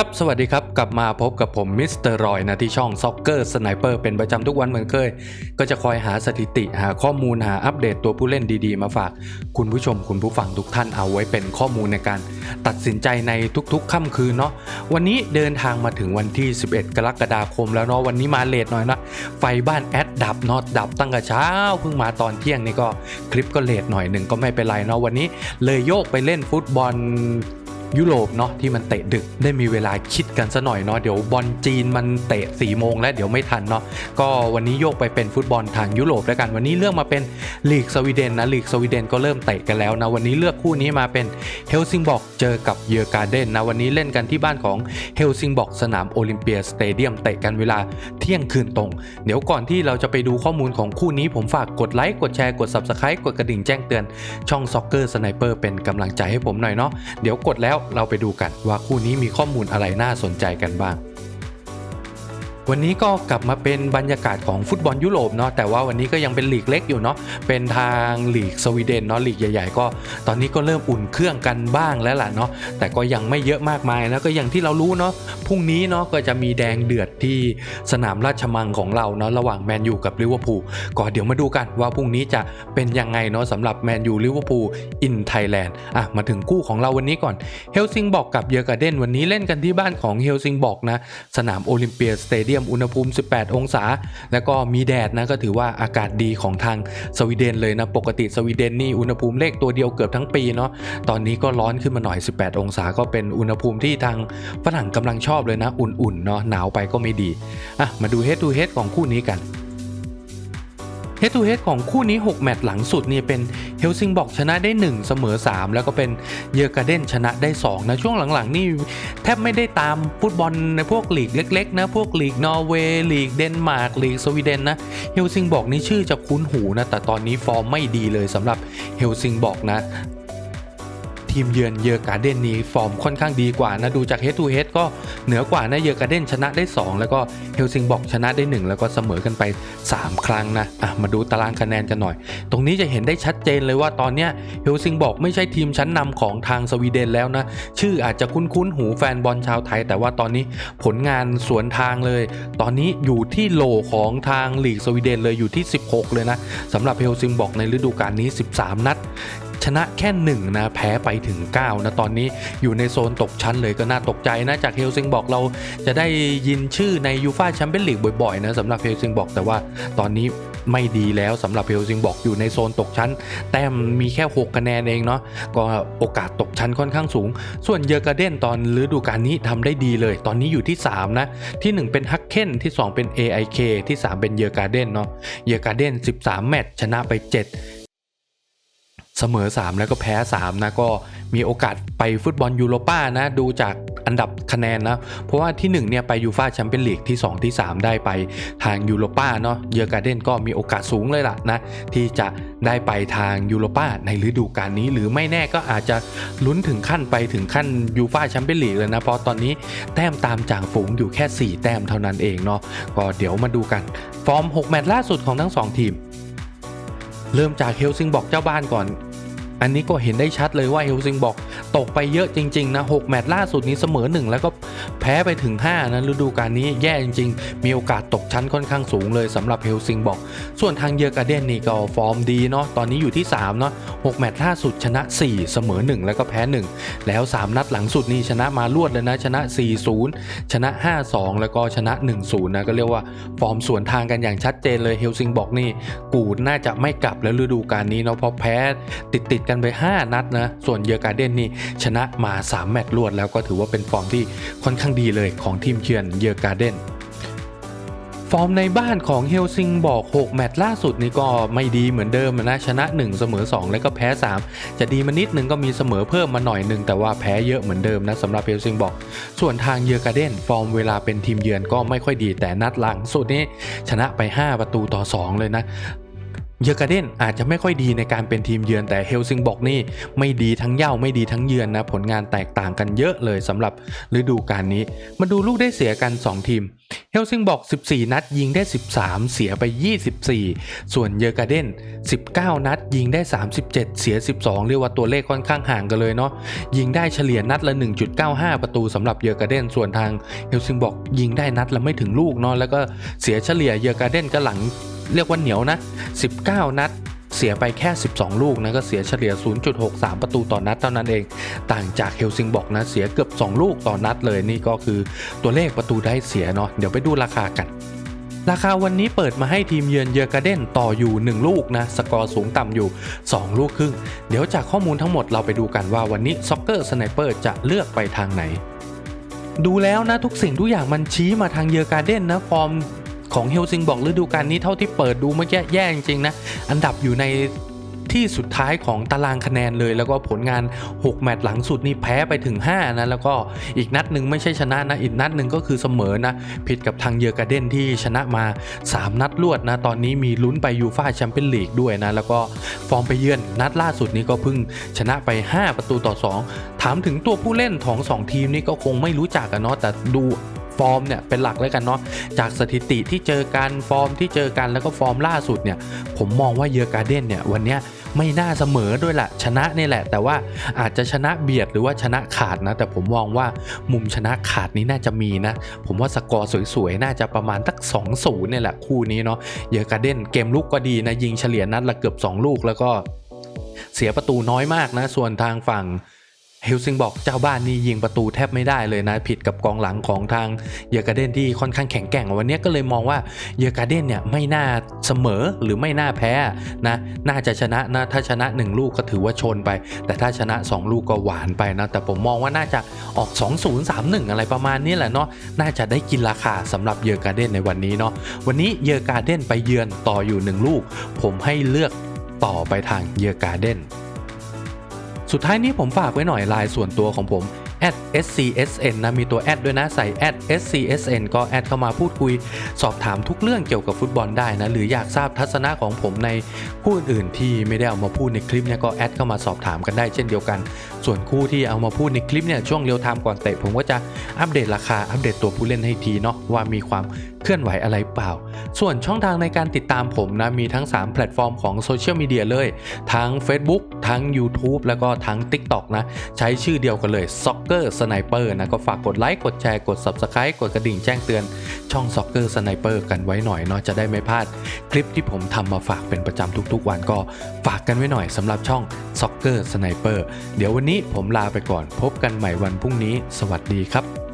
ครับ สวัสดีครับ กลับมาพบกับผมมิสเตอร์รอยนะที่ช่องซ็อกเกอร์สไนเปอร์เป็นประจำทุกวันเหมือนเคย ก็จะคอยหาสถิติหาข้อมูลหาอัปเดตตัวผู้เล่นดีๆ มาฝาก คุณผู้ชมคุณผู้ฟังทุกท่านเอาไว้เป็นข้อมูลในการตัดสินใจในทุกๆ ค่ำคืนเนาะวันนี้เดินทางมาถึงวันที่ 11 กรกฎาคมแล้วเนาะวันนี้มาเลทหน่อยนะไฟบ้านแอดดับเนาะดับตั้งแต่เช้าเพิ่งมาตอนเที่ยงนี่ก็คลิปก็เลทหน่อยหนึ่งก็ไม่เป็นไรเนาะวันนี้เลยโยกไปเล่นฟุตบอล ยุโรปเนาะที่มันเตะดึกได้มีเวลาคิดกันซะหน่อยเนาะเดี๋ยวบอลจีนมันเตะ4ี่โมงแล้วเดี๋ยวไม่ทันเนาะก็วันนี้โยกไปเป็นฟุตบอลทางยุโรปแล้วกันวันนี้เรื่องมาเป็น ลีกสวีเดนนะลีกสวีเดนก็เริ่มเตะกันแล้วนะวันนี้เลือกคู่นี้มาเป็นเฮลซิงบอกเจอกับเยอร์การ์เดนนะวันนี้เล่นกันที่บ้านของเฮลซิงบอกสนามโอลิมเปียสเตเดียมเตะกันเวลาเที่ยงคืนตรง เดี๋ยวก่อนที่เราจะไปดูข้อมูลของคู่นี้ผมฝากกดไลค์กดแชร์กด subscribe กดกระดิ่งแจ้งเตือน ช่อง Soccer Sniper เป็นกำลังใจให้ผมหน่อยเนาะเดี๋ยวกดแล้วเราไปดูกันว่าคู่นี้มีข้อมูลอะไรน่าสนใจกันบ้าง วันนี้ก็กลับมาเป็นบรรยากาศของฟุตบอลยุโรปเนาะแต่ว่าวันนี้ก็ยังเป็นลีกเล็กอยู่เนาะเป็นทางลีกสวีเดนเนาะลีกใหญ่ๆ ก็ ตอนนี้ก็เริ่มอุ่นเครื่องกันบ้างแล้วล่ะเนาะแต่ก็ยังไม่เยอะมากมายนะก็อย่างที่เรารู้เนาะพรุ่งนี้เนาะก็จะมีแดงเดือดที่สนามราชมังของเราเนาะระหว่างแมนยูกับลิเวอร์พูลก็เดี๋ยวมาดูกันว่าพรุ่งนี้จะเป็นยังไงเนาะสำหรับแมนยูลิเวอร์พูลอินไทยแลนด์อะมาถึงคู่ของเราวันนี้ก่อนเฮลซิงบอกกับเยอร์การ์เดนวันนี้เล่นกันที่บ้านของเฮลซิงบอกนะสนามโอลิมเปียสเตเดียมอุณหภูมิ 18 องศา แล้วก็มีแดดนะก็ถือว่าอากาศดีของทางสวีเดนเลยนะปกติสวีเดนนี่อุณหภูมิเลขตัวเดียวเกือบทั้งปีเนาะตอนนี้ก็ร้อนขึ้นมาหน่อย 18 องศาก็เป็นอุณหภูมิที่ทางฝรั่งกำลังชอบเลยนะ อุ่นๆเนาะหนาวไปก็ไม่ดีอะมาดูเฮดทูเฮดของคู่นี้กัน Head to Head ของคู่นี้ 6 แมตช์หลังสุดเนี่ยเป็นเฮลซิงบอกชนะได้ 1 เสมอ 3 แล้วก็เป็นเยอร์การ์เดนชนะได้ 2 นะ ช่วงหลังๆ นี่แทบไม่ได้ตามฟุตบอลในพวกลีกเล็ก ๆ นะ พวกลีกนอร์เวย์ลีกเดนมาร์กลีกสวีเดนนะเฮลซิงบอกนี่ชื่อจะคุ้นหูนะ แต่ตอนนี้ฟอร์มไม่ดีเลยสำหรับเฮลซิงบอกนะ ทีมเยือนเยอการ์เดนนี้ฟอร์มค่อนข้างดีกว่านะดูจาก Head to Head ก็เหนือกว่านะเยอการ์เดนชนะได้ 2 แล้วก็เฮลซิงบอกชนะได้ 1 แล้วก็เสมอกันไป 3 ครั้งนะอะมาดูตารางคะแนนกันหน่อย ตรงนี้จะเห็นได้ชัดเจนเลยว่าตอนเนี้ยเฮลซิงบอกไม่ใช่ทีมชั้นนำของทางสวีเดนแล้วนะชื่ออาจจะคุ้นๆหูแฟนบอลชาวไทย แต่ว่าตอนนี้ผลงานสวนทางเลย ตอนนี้อยู่ที่โลของทางลีกสวีเดนเลยอยู่ที่ 16 เลยนะสำหรับเฮลซิงบอกในฤดูกาลนี้ 13 นัด ชนะแค่1นะแพ้ไปถึง 9 นะ ตอนนี้อยู่ในโซนตกชั้นเลยก็น่าตกใจนะจากเฮลซิงบอกเราจะได้ยินชื่อในยูฟาแชมเปี้ยนลีกบ่อยๆนะสำหรับเฮลซิงบอกแต่ว่าตอนนี้ไม่ดีแล้วสำหรับเฮลซิงบอกอยู่ในโซนตกชั้น แต้มมีแค่ 6 คะแนนเองเนาะก็โอกาสตกชั้นค่อนข้างสูง ส่วนเยอร์การ์เดนตอนฤดูกาลนี้ทำได้ดีเลย ตอนนี้อยู่ที่ 3 นะ ที่ 1 เป็นฮักเคนที่ 2 เป็น AIK ที่ 3 เป็นเยอร์การ์เดนเนาะเยอร์การ์เดน 13 แมตช์ชนะไป 7 เสมอ 3 แล้วก็แพ้ 3 นะก็มีโอกาสไปฟุตบอลยูโรป้านะ ดูจากอันดับคะแนนนะ เพราะว่าที่ 1 เนี่ย ไปยูฟาแชมเปี้ยนลีกที่ 2 ที่ 3 ได้ไปทางยูโรป้าเนาะเยอร์การ์เดนก็มีโอกาสสูงเลยล่ะนะ ที่จะได้ไปทางยูโรป้าในฤดูกาลนี้ หรือไม่แน่ก็อาจจะลุ้นถึงขั้นไปถึงขั้นยูฟาแชมเปี้ยนลีกเลยนะ เพราะตอนนี้แต้มตามจ่างฝูงอยู่แค่ 4 แต้มเท่านั้นเองเนาะก็เดี๋ยวมาดูกันฟอร์ม 6 แมตช์ล่าสุดของทั้ง 2 ทีม เริ่มจากเฮลซิงบอกเจ้าบ้านก่อน อันนี้ก็เห็นได้ชัดเลยว่าเฮลซิงบอกตกไปเยอะจริงๆนะ 6 แมตช์ล่าสุดนี้เสมอ 1 แล้วก็แพ้ไปถึง 5 นะฤดูกาลนี้แย่จริง ๆ มีโอกาสตกชั้นค่อนข้างสูงเลยสำหรับเฮลซิงบอก ส่วนทางเยอร์การ์เดนนี่ก็ฟอร์มดีเนาะตอนนี้อยู่ที่ 3 เนาะ6แมตช์ล่าสุดชนะ 4 เสมอ 1 แล้วก็แพ้ 1 แล้ว 3 นัดหลังสุดนี่ชนะมารวดเลยนะชนะ 4-0 ชนะ 5-2 แล้วก็ชนะ 1-0 นะก็เรียกว่าฟอร์มสวนทางกันอย่างชัดเจนเลยเฮลซิงบอกนี่กูดน่าจะไม่กลับแล้วฤดูกาลนี้เนาะเพราะแพ้ติดติดกันไป 5 นัดนะส่วนเยอร์การ์เดนนี่ชนะมา 3 แมตช์รวดแล้วก็ถือว่าเป็นฟอร์มที่ค่อนข้างดีเลยของทีมเยือนเยอร์การ์เดนฟอร์มในบ้านของเฮลซิงบอก 6 แมตช์ล่าสุดนี่ก็ไม่ดีเหมือนเดิมนะชนะ 1 เสมอ 2 แล้วก็แพ้ 3 จะดีมานิดนึงก็มีเสมอเพิ่มมาหน่อยหนึ่งแต่ว่าแพ้เยอะเหมือนเดิมนะสำหรับเฮลซิงบอก ส่วนทางเยอร์การ์เดนฟอร์มเวลาเป็นทีมเยือนก็ไม่ค่อยดีแต่นัดหลังสุดนี้ชนะไป 5 ประตูต่อ 2 เลยนะ เยอร์การ์เดนอาจจะไม่ค่อยดีในการเป็นทีมเยือนแต่เฮลซิงบอกนี่ไม่ดีทั้งเย่าไม่ดีทั้งเยือนนะผลงานแตกต่างกันเยอะเลยสำหรับฤดูกาลนี้ มาดูลูกได้เสียกัน 2 ทีมเฮลซิงบอก 14 นัดยิงได้ 13 เสียไป 24 ส่วนเยอร์การ์เดน 19 นัดยิงได้ 37 เสีย 12 เรียกว่าตัวเลขค่อนข้างห่างกันเลยเนาะยิงได้เฉลี่ยนัดละ 1.95 ประตูสำหรับเยอร์การ์เดนส่วนทางเฮลซิงบอกยิงได้นัดละไม่ถึงลูกเนาะแล้วก็เสียเฉลี่ยเยอร์การ์เดนก็หลัง เรียกว่าเหนียวนะ 19 นัด เสียไปแค่ 12 ลูกนะก็เสียเฉลี่ย 0.63 ประตูต่อนัดเท่านั้นเอง ต่างจากเฮลซิงบอกนะเสียเกือบ 2 ลูกต่อนัดเลยนี่ก็คือตัวเลขประตูได้เสียเนาะเดี๋ยวไปดูราคากันราคาวันนี้เปิดมาให้ทีมเยือนเยอร์การ์เดนต่ออยู่ 1 ลูกนะ สกอร์สูงต่ำอยู่ 2 ลูกครึ่ง เดี๋ยวจากข้อมูลทั้งหมดเราไปดูกันว่าวันนี้ซ็อกเกอร์สไนเปอร์จะเลือกไปทางไหน ดูแล้วนะทุกสิ่งทุกอย่างมันชี้มาทางเยอร์การ์เดนนะฟอร์ม ของเฮลซิงบอกฤดูกาลนี้เท่าที่เปิดดูเมื่อกี้แย่จริงๆนะ อันดับอยู่ในที่สุดท้ายของตารางคะแนนเลยแล้วก็ผลงาน 6 แมตช์หลังสุดนี่แพ้ไปถึง 5 นะ แล้วก็อีกนัดหนึ่งไม่ใช่ชนะนะ อีกนัดหนึ่งก็คือเสมอนะ ผิดกับทางเยอร์การ์เดนที่ชนะมา 3 นัดรวดนะ ตอนนี้มีลุ้นไปยูฟาแชมเปี้ยนลีกด้วยนะ แล้วก็ฟอร์มไปเยือนนัดล่าสุดนี้ก็เพิ่งชนะไป 5 ประตูต่อ 2 ถามถึงตัวผู้เล่นของ 2 ทีมนี่ก็คงไม่รู้จักกันเนาะแต่ดู ฟอร์มเนี่ยเป็นหลักแล้วกันเนาะจากสถิติที่เจอกันฟอร์มที่เจอกันแล้วก็ฟอร์มล่าสุดเนี่ยผมมองว่าเยอร์การ์เดนเนี่ยวันนี้ไม่น่าเสมอด้วยแหละชนะนี่แหละ แต่ว่าอาจจะชนะเบียดหรือว่าชนะขาดนะ แต่ผมมองว่ามุมชนะขาดนี้น่าจะมีนะ ผมว่าสกอร์สวยๆ น่าจะประมาณตัก2 0เนี่ยแหละคู่นี้เนาะเยอร์การ์เดนเกมลุกก็ดีนะยิงเฉลี่ยนัดละเกือบ 2 ลูกแล้วก็เสียประตูน้อยมากนะ ส่วนทางฝั่ง เฮลซิงบอกเจ้าบ้านนี่ยิงประตูแทบไม่ได้เลยนะ ผิดกับกองหลังของทางเยอการ์เดนที่ค่อนข้างแข็งแกร่งวันนี้ก็เลยมองว่าเยอการ์เดนเนี่ยไม่น่าเสมอหรือไม่น่าแพ้นะน่าจะชนะนะถ้าชนะ 1 ลูกก็ถือว่าชนไป แต่ถ้าชนะ 2 ลูกก็หวานไปนะแต่ผมมองว่าน่าจะออก 2-0 3-1 อะไรประมาณนี้แหละเนาะน่าจะได้กินราคาสำหรับเยอการ์เดนในวันนี้เนาะวันนี้เยอการ์เดนไปเยือนต่ออยู่ 1 ลูก ผมให้เลือกต่อไปทางเยอการ์เดน สุดท้ายนี้ผมฝากไว้หน่อยไลน์ส่วนตัวของผม @scsn นะมีตัวแอดด้วยนะใส่ @scsn ก็แอดเข้ามาพูดคุย สอบถามทุกเรื่องเกี่ยวกับฟุตบอลได้นะหรืออยากทราบทัศนะของผมในคู่อื่นๆที่ไม่ได้เอามาพูดในคลิปเนี่ยก็แอดเข้ามาสอบถามกันได้เช่นเดียวกัน ส่วนคู่ที่เอามาพูดในคลิปเนี่ยช่วงเรียวไทม์ก่อนเตะผมก็จะอัปเดตราคาอัปเดตตัวผู้เล่นให้ทีเนาะว่ามีความ เคลื่อนไหวอะไรเปล่า ส่วนช่องทางในการติดตามผมนะมีทั้ง 3 แพลตฟอร์มของโซเชียลมีเดียเลย ทั้ง Facebook ทั้ง YouTube แล้วก็ทั้ง TikTok นะ ใช้ชื่อเดียวกันเลย Soccer Sniper นะก็ฝากกดไลค์กดแชร์กด Subscribe กดกระดิ่งแจ้งเตือนช่อง Soccer Sniper กันไว้หน่อยเนาะจะได้ไม่พลาด คลิปที่ผมทำมาฝากเป็นประจำทุกๆ วันก็ฝากกันไว้หน่อยสำหรับช่อง Soccer Sniper เดี๋ยววันนี้ผมลาไปก่อนพบกันใหม่วันพรุ่งนี้ สวัสดีครับ